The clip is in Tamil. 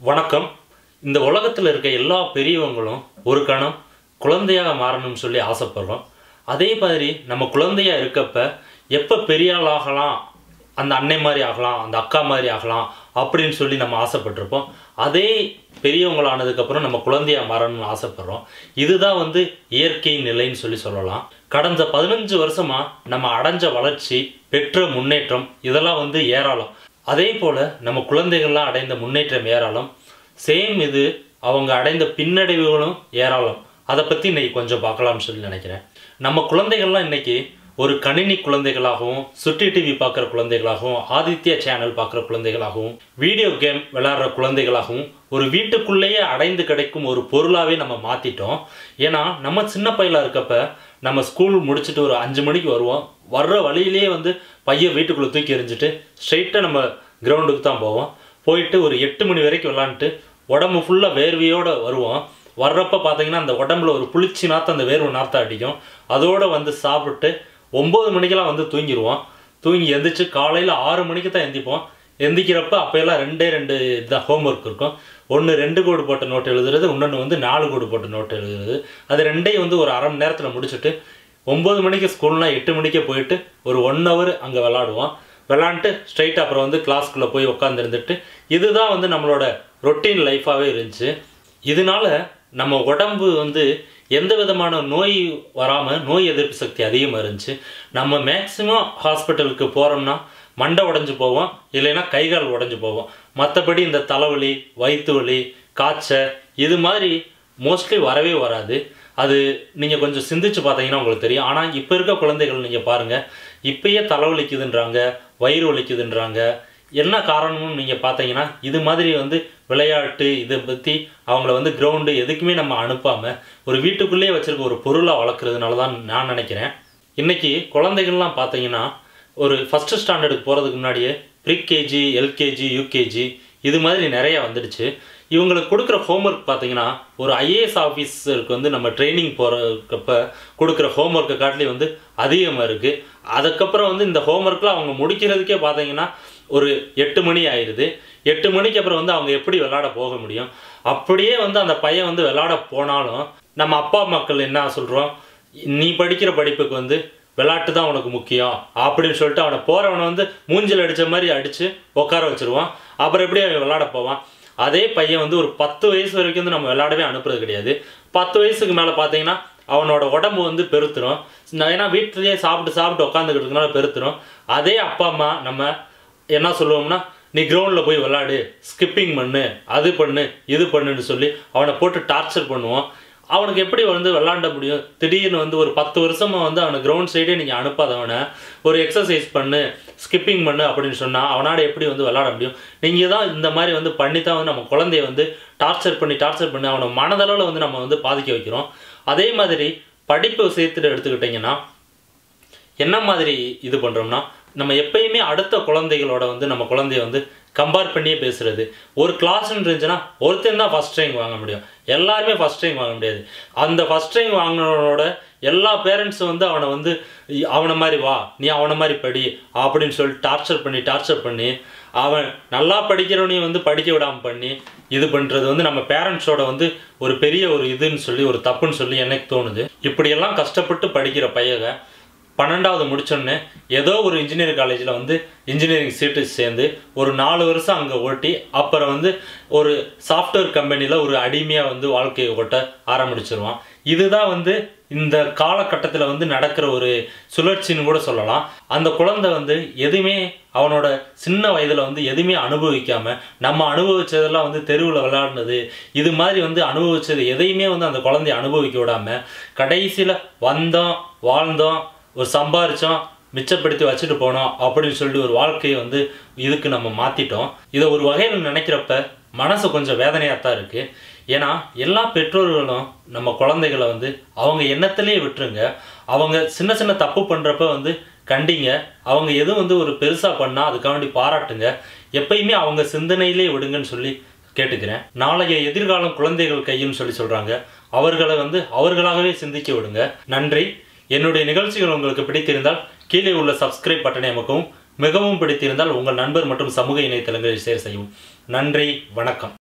வணக்கம். இந்த உலகத்தில் இருக்க எல்லா பெரியவங்களும் ஒரு கணம் குழந்தையாக மாறணும்னு சொல்லி ஆசைப்படுறோம். அதே மாதிரி நம்ம குழந்தையா இருக்கப்ப எப்போ பெரியாளாகலாம் ஆகலாம் அந்த அன்னை மாதிரி ஆகலாம் அந்த அக்கா மாதிரி ஆகலாம் அப்படின்னு சொல்லி நம்ம ஆசைப்பட்டிருப்போம். அதே பெரியவங்களானதுக்கப்புறம் நம்ம குழந்தையாக மாறணும்னு ஆசைப்படுறோம். இதுதான் வந்து இயற்கை நிலைன்னு சொல்லி சொல்லலாம். கடந்த பதினஞ்சு வருஷமாக நம்ம அடைஞ்ச வளர்ச்சி பெற்ற முன்னேற்றம் இதெல்லாம் வந்து ஏராளம். அதே போல் நம்ம குழந்தைகள்லாம் அடைந்த முன்னேற்றம் ஏராளம். சேம் இது அவங்க அடைந்த பின்னடைவுகளும் ஏராளம். அதை பற்றி இன்னைக்கு கொஞ்சம் பார்க்கலாம்னு சொல்லி நினைக்கிறேன். நம்ம குழந்தைகள்லாம் இன்றைக்கி ஒரு கணினி குழந்தைகளாகவும் சுட்டி டிவி பார்க்குற குழந்தைகளாகவும் ஆதித்யா சேனல் பார்க்குற குழந்தைகளாகவும் வீடியோ கேம் விளாட்ற குழந்தைகளாகவும் ஒரு வீட்டுக்குள்ளேயே அடைந்து கிடைக்கும் ஒரு பொருளாகவே நம்ம மாற்றிட்டோம் ஏன்னா நம்ம சின்ன பையலாக இருக்கப்ப நம்ம ஸ்கூல் முடிச்சுட்டு ஒரு அஞ்சு மணிக்கு வருவோம். வர்ற வழியிலேயே வந்து பையன் வீட்டுக்குள்ளே தூக்கி எறிஞ்சிட்டு ஸ்ட்ரெயிட்டாக நம்ம கிரவுண்டுக்கு தான் போவோம். போயிட்டு ஒரு எட்டு மணி வரைக்கும் விளாண்டுட்டு உடம்பு ஃபுல்லாக வேர்வையோடு வருவோம். வர்றப்ப பார்த்தீங்கன்னா அந்த உடம்புல ஒரு புளிச்சி நாற்றம் அந்த வேர்வை நாற்றம் அடிக்கும். அதோடு வந்து சாப்பிட்டு ஒம்பது மணிக்கெல்லாம் வந்து தூங்கிடுவோம் தூங்கி எந்திரிச்சு காலையில் ஆறு மணிக்கு தான் எந்திப்போம். எந்திக்கிறப்ப அப்போயெல்லாம் ரெண்டே ரெண்டு இதுதான் ஹோம்ஒர்க் இருக்கும். ஒன்று ரெண்டு கோடு போட்ட நோட்டு எழுதுறது இன்னொன்று வந்து நாலு கோடு போட்ட நோட்டு எழுதுறது. அது ரெண்டையும் வந்து ஒரு அரை மணி நேரத்தில் முடிச்சுட்டு ஒம்பது மணிக்கு ஸ்கூல்னால் எட்டு மணிக்கே போயிட்டு ஒரு ஒன் ஹவர் அங்கே விளாடுவோம். விளாண்டுட்டு ஸ்ட்ரைட் அப்புறம் வந்து கிளாஸ்க்குள்ளே போய் உட்காந்துருந்துட்டு இதுதான் வந்து நம்மளோட ரொட்டீன் லைஃபாகவே இருந்துச்சு. இதனால நம்ம உடம்பு வந்து எந்த விதமான நோய் வராமல் நோய் எதிர்ப்பு சக்தி அதிகமாக இருந்துச்சு. நம்ம மேக்ஸிமம் ஹாஸ்பிட்டலுக்கு போகிறோம்னா மண்டை உடஞ்சி போவோம் இல்லைன்னா கை கால் உடஞ்சி போவோம். மற்றபடி இந்த தலைவலி வயிற்று வலி காய்ச்சல் இது மாதிரி மோஸ்ட்லி வரவே வராது. அது நீங்கள் கொஞ்சம் சிந்திச்சு பார்த்தீங்கன்னா உங்களுக்கு தெரியும். ஆனால் இப்போ இருக்க குழந்தைகள் நீங்கள் பாருங்கள் இப்பயே தலைவலிக்குதுன்றாங்க வயிறு வலிக்குதுன்றாங்க என்ன காரணம்னு நீங்கள் பார்த்தீங்கன்னா இது மாதிரி வந்து விளையாட்டு இதை பற்றி அவங்கள வந்து கிரவுண்டு எதுக்குமே நம்ம அனுப்பாமல் ஒரு வீட்டுக்குள்ளேயே வச்சுருக்க ஒரு பொருளாக வளர்க்குறதுனால தான் நான் நினைக்கிறேன். இன்றைக்கி குழந்தைகள்லாம் பார்த்தீங்கன்னா ஒரு ஃபஸ்ட்டு ஸ்டாண்டர்டுக்கு போகிறதுக்கு முன்னாடியே ப்ரீகேஜி எல்கேஜி யூகேஜி இது மாதிரி நிறைய வந்துடுச்சு. இவங்களுக்கு கொடுக்குற ஹோம்ஒர்க் பார்த்தீங்கன்னா ஒரு ஐஏஎஸ் ஆஃபீஸருக்கு வந்து நம்ம ட்ரைனிங் போகிறக்கப்ப கொடுக்குற ஹோம்ஒர்க்கை காட்டிலே வந்து அதிகமாக இருக்குது அதுக்கப்புறம் வந்து இந்த ஹோம்ஒர்க்கில் அவங்க முடிக்கிறதுக்கே பார்த்தீங்கன்னா ஒரு எட்டு மணி ஆயிடுது எட்டு மணிக்கு அப்புறம் வந்து அவங்க எப்படி விளாட போக முடியும்? அப்படியே வந்து அந்த பையன் வந்து விளாட போனாலும் நம்ம அப்பா மக்கள் என்ன சொல்கிறோம் நீ படிக்கிற படிப்புக்கு வந்து விளாட்டு தான் உனக்கு முக்கியம் அப்படின்னு சொல்லிட்டு அவனை போகிறவனை வந்து மூஞ்சில் அடித்த மாதிரி அடித்து உட்கார வச்சுருவான். அப்புறம் எப்படி அவன் விளாட போவான்? அதே பையன் வந்து ஒரு பத்து வயசு வரைக்கும் வந்து நம்ம விளாடவே அனுப்புறது கிடையாது. பத்து வயசுக்கு மேலே பார்த்தீங்கன்னா அவனோட உடம்பு வந்து பெருத்துரும். ஏன்னா வீட்டிலேயே சாப்பிட்டு சாப்பிட்டு உட்காந்துக்கிட்டதுனால பெருத்துரும். அதே அப்பா அம்மா நம்ம என்ன சொல்லுவோம்னா நீ கிரவுண்டில் போய் விளாடு ஸ்கிப்பிங் பண்ணு அது பண்ணு இது பண்ணுன்னு சொல்லி அவனை போட்டு டார்ச்சர் பண்ணுவோம். அவனுக்கு எப்படி வந்து விளாண்ட முடியும்? திடீர்னு வந்து ஒரு பத்து வருஷமாக வந்து அவனை கிரவுண்ட் சைடே நீங்கள் அனுப்பாதவனை ஒரு எக்ஸசைஸ் பண்ணு ஸ்கிப்பிங் பண்ணு அப்படின்னு சொன்னால் அவனால் எப்படி வந்து விளாட முடியும்? நீங்கள் தான் இந்த மாதிரி வந்து பண்ணி தான் வந்து நம்ம குழந்தைய வந்து டார்ச்சர் பண்ணி டார்ச்சர் பண்ணி அவனை மனதளவில் வந்து நம்ம வந்து பாதிக்க வைக்கிறோம். அதே மாதிரி படிப்பு விஷயத்தில் எடுத்துக்கிட்டிங்கன்னா என்ன மாதிரி இது பண்ணுறோம்னா நம்ம எப்பயுமே அடுத்த குழந்தைகளோட வந்து நம்ம குழந்தைய வந்து கம்பேர் பண்ணியே பேசுறது. ஒரு கிளாஸ்ன்னு இருந்துச்சுன்னா ஒருத்தன் தான் ஃபஸ்ட் ரேங்க் வாங்க முடியும். எல்லாருமே ஃபஸ்ட் ரேங்க் வாங்க முடியாது. அந்த ஃபஸ்ட் ரேங்க் வாங்கினவனோட எல்லா பேரண்ட்ஸும் வந்து அவனை வந்து அவனை மாதிரி வா நீ அவனை மாதிரி படி அப்படின்னு சொல்லி டார்ச்சர் பண்ணி டார்ச்சர் பண்ணி அவன் நல்லா படிக்கிறவனையும் வந்து படிக்க விடாமல் பண்ணி இது பண்ணுறது வந்து நம்ம பேரண்ட்ஸோட வந்து ஒரு பெரிய ஒரு இதுன்னு சொல்லி ஒரு தப்புன்னு சொல்லி எனக்கு தோணுது. இப்படியெல்லாம் கஷ்டப்பட்டு படிக்கிற பையக பன்னெண்டாவது முடிச்சோடனே ஏதோ ஒரு இன்ஜினியரிங் காலேஜில் வந்து இன்ஜினியரிங் சீட்டு சேர்ந்து ஒரு நாலு வருஷம் அங்கே ஓட்டி அப்புறம் வந்து ஒரு சாஃப்ட்வேர் கம்பெனியில் ஒரு அடிமையாக வந்து வாழ்க்கையை ஓட்ட ஆரம்பிச்சிருவான். இதுதான் வந்து இந்த காலகட்டத்தில் வந்து நடக்கிற ஒரு சுழற்சின்னு கூட சொல்லலாம். அந்த குழந்தை வந்து எதுவுமே அவனோட சின்ன வயதில் வந்து எதுவுமே அனுபவிக்காம நம்ம அனுபவிச்சதெல்லாம் வந்து தெருவில் விளையாடினது இது மாதிரி வந்து அனுபவிச்சது எதையுமே வந்து அந்த குழந்தைய அனுபவிக்க விடாமல் கடைசியில் வந்தோம் வாழ்ந்தோம் ஒரு சம்பாரிச்சோம் மிச்சப்படுத்தி வச்சுட்டு போனோம் அப்படின்னு சொல்லிட்டு ஒரு வாழ்க்கையை வந்து இதுக்கு நம்ம மாற்றிட்டோம் இதை ஒரு வகையில் நினைக்கிறப்ப மனசு கொஞ்சம் வேதனையாக தான் இருக்குது ஏன்னா எல்லா பெற்றோர்களும் நம்ம குழந்தைகளை வந்து அவங்க எண்ணத்துலேயே விட்டுருங்க. அவங்க சின்ன சின்ன தப்பு பண்ணுறப்ப வந்து கண்டிங்க. அவங்க எதுவும் வந்து ஒரு பெருசாக பண்ணால் அதுக்காண்டி பாராட்டுங்க. எப்பயுமே அவங்க சிந்தனையிலே விடுங்கன்னு சொல்லி கேட்டுக்கிறேன். நாளைய எதிர்காலம் குழந்தைகள் கையும் சொல்லி சொல்கிறாங்க அவர்களை வந்து அவர்களாகவே சிந்திக்க விடுங்க. நன்றி. என்னுடைய நிகழ்ச்சிகள் உங்களுக்கு பிடித்திருந்தால் கீழே உள்ள சப்ஸ்கிரைப் பட்டனை அமைக்கவும் மிகவும் பிடித்திருந்தால் உங்கள் நண்பர் மற்றும் சமூக இணையதளங்களில் ஷேர் செய்யவும். நன்றி வணக்கம்.